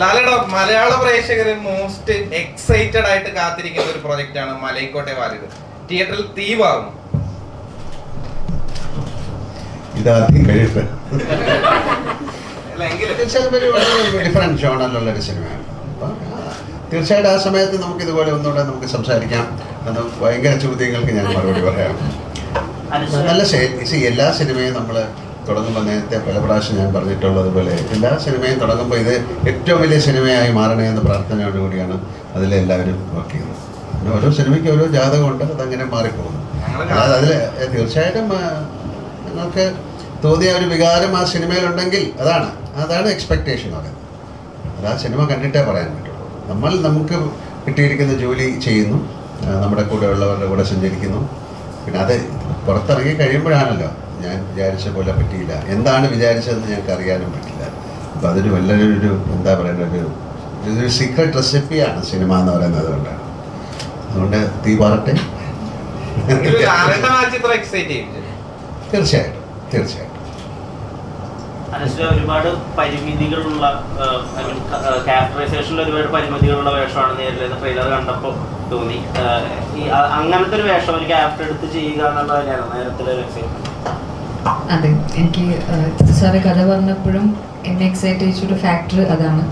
ലാലയുടെ മലയാള പ്രേക്ഷകര് most excited ആയിട്ട് കാത്തിരിക്കുന്ന ഒരു പ്രൊജക്റ്റ് ആണ് മലൈക്കോട്ടെ വാലിത് തിയേറ്ററിൽ തീവാകും ഇതാദ്യം കഴിയട്ടെ. തീർച്ചയായും ഒരു സിനിമയാണ് തീർച്ചയായിട്ടും ആ സമയത്ത് നമുക്ക് ഇതുപോലെ ഒന്നുകൂടെ നമുക്ക് സംസാരിക്കാം. അത് ഭയങ്കര ചോദ്യങ്ങൾക്ക് ഞാൻ മറുപടി പറയാം. നല്ല എല്ലാ സിനിമയും നമ്മൾ തുടങ്ങുമ്പോൾ നേരത്തെ പല പ്രാവശ്യം ഞാൻ പറഞ്ഞിട്ടുള്ളതുപോലെ എല്ലാ സിനിമയും തുടങ്ങുമ്പോൾ ഇത് ഏറ്റവും വലിയ സിനിമയായി മാറണേ എന്ന പ്രാർത്ഥനയോടുകൂടിയാണ് അതിലെല്ലാവരും വർക്ക് ചെയ്യുന്നത്. പിന്നെ ഓരോ സിനിമയ്ക്ക് ഓരോ ജാതകമുണ്ട് അതങ്ങനെ മാറിപ്പോകുന്നു. അതായത് അതിൽ തീർച്ചയായിട്ടും ഞങ്ങൾക്ക് തോന്നിയ ഒരു വികാരം ആ സിനിമയിലുണ്ടെങ്കിൽ അതാണ് അതാണ് എക്സ്പെക്റ്റേഷൻ ഒക്കെ അത് ആ സിനിമ കണ്ടിട്ടേ പറയാൻ പറ്റുള്ളൂ നമ്മൾ നമുക്ക് കിട്ടിയിരിക്കുന്ന ജോലി ചെയ്യുന്നു നമ്മുടെ കൂടെ ഉള്ളവരുടെ കൂടെ സഞ്ചരിക്കുന്നു. പിന്നെ അത് പുറത്തിറങ്ങി കഴിയുമ്പോഴാണല്ലോ ഞാൻ വിചാരിച്ച പോലെ പറ്റിയില്ല. എന്താണ് വിചാരിച്ചതെന്ന് ഞങ്ങൾക്ക് അറിയാനും പറ്റില്ല. അപ്പം അതൊരു വല്ലൊരു എന്താ പറയുക ഒരു ഇതൊരു സീക്രട്ട് റെസിപ്പിയാണ് സിനിമ എന്ന് പറയുന്നത് കൊണ്ടാണ് അതുകൊണ്ട് തീ പറട്ടെ തീർച്ചയായിട്ടും തീർച്ചയായിട്ടും. ഒരുപാട് പരിമിതികളുള്ള ക്യാരക്ടറൈസേഷനിൽ ഒരുപാട് പരിമിതികളുള്ള വേഷമാണ് നേരിൽ ട്രെയിലർ കണ്ടപ്പോൾ തോന്നി. അങ്ങനത്തെ ഒരു വേഷം ഒരു ക്യാരക്ടർ എടുത്ത് ചെയ്യുക എന്നുള്ളത് നേരത്തെ ഒരു എക്സൈറ്റ്മെന്റ് അതെ എനിക്ക് സാറ് കഥ പറഞ്ഞപ്പോഴും എന്നെ എക്സൈറ്റ് ചെയ്യിച്ചൊരു ഫാക്ടർ അതാണ്.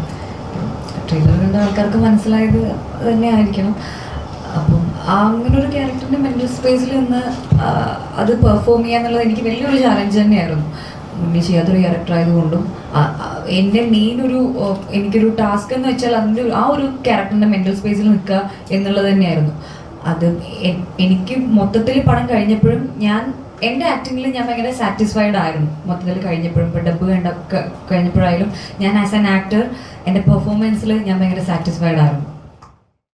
ട്രെയിലർ കണ്ട ആൾക്കാർക്ക് മനസ്സിലായത് തന്നെ ആയിരിക്കണം അപ്പം അങ്ങനെ ഒരു ക്യാരക്ടറിന്റെ മെന്റൽ സ്പേസിൽ നിന്ന് അത് പെർഫോം ചെയ്യുക എന്നുള്ളത് എനിക്ക് വലിയൊരു ചാലഞ്ച് തന്നെയായിരുന്നു. മുന്നേ ചെയ്യാത്തൊരു ക്യാരക്ടർ ആയതുകൊണ്ടും എന്റെ മെയിൻ ഒരു എനിക്കൊരു ടാസ്ക് എന്ന് വെച്ചാൽ അതിന്റെ ആ ഒരു ക്യാരക്ടറിന്റെ മെന്റൽ സ്പേസിൽ നിൽക്കുക എന്നുള്ളത് തന്നെയായിരുന്നു. അത് എനിക്ക് മൊത്തത്തിൽ പടം കഴിഞ്ഞപ്പോഴും ഞാൻ എന്റെ ആക്ടിങ്ങിൽ ഞാൻ ഭയങ്കര സാറ്റിസ്ഫൈഡ് ആയിരുന്നു. മൊത്തത്തിൽ കഴിഞ്ഞപ്പോഴും ഇപ്പോൾ ഡബ് കണ്ട കഴിഞ്ഞപ്പോഴായാലും ഞാൻ ആസ് ആൻ ആക്ടർ എന്റെ പെർഫോമൻസിൽ ഞാൻ ഭയങ്കര സാറ്റിസ്ഫൈഡ് ആയിരുന്നു.